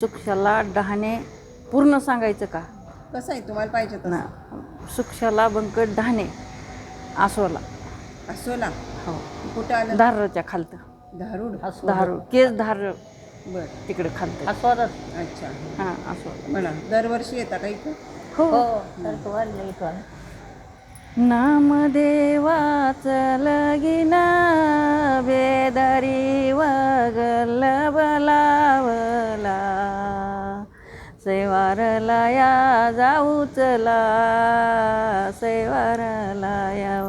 सुक्षाला डहाणे पूर्ण सांगायचं का? कसं आहे? तुम्हाला पाहिजे ना सुक्षाला बंकट डहाणे आसोला असोला हो. कुठं आलं? धारच्या खालतं. धारूड धारू केस धार बर. तिकडे खालतं. अच्छा. हां आसोला म्हणा दरवर्षी येता का इथं? हो. नामदेवाच लगीना बेदारी सैवारला या जाऊचला सैवारला याव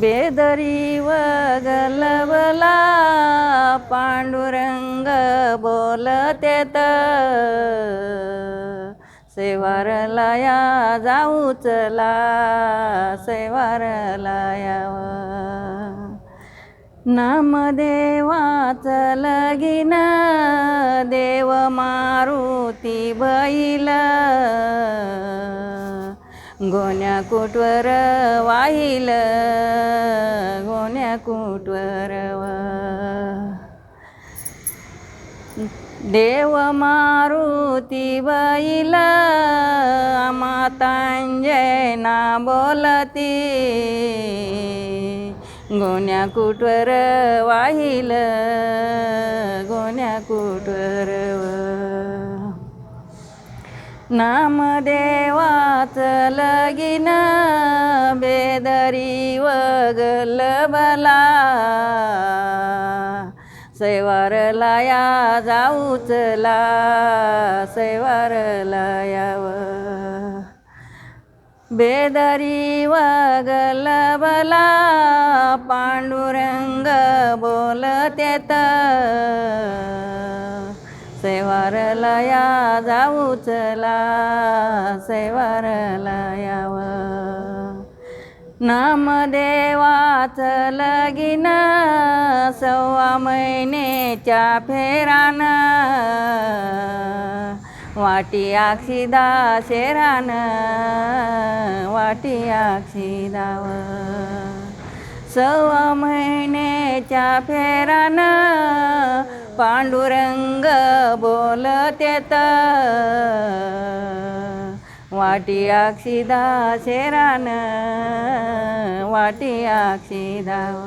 बेदरी गलबला पांडुरंग बोलतेत सेवारला या जाऊ चला सेवारला याव नामदेवाच लगीन देव मारुती बैल. गोण्या कुटवर वाहिल गोण्या कुटवर देव मारुती बैल. मातांजय ना बोलती. गोण्या कुटवर वाहिल? गोण्या कुटवर नामदेवाच लगीन बेदरी वगल बला. सैवार लाया जाऊचला सैवार याव. बेदरी वगलबला पांडुरंग बोलतेत सैवारला या जाऊचला सैवारला याव. नामदेवाच लगीन सव्वा महिनेच्या फेरान वाटी आक्षिदा शेरान वाटी आक्षिदाव सव महिन्याच्या फेरान पांडुरंग बोलतेत वाटी आक्षिदा शेरान वाटी आक्षिदाव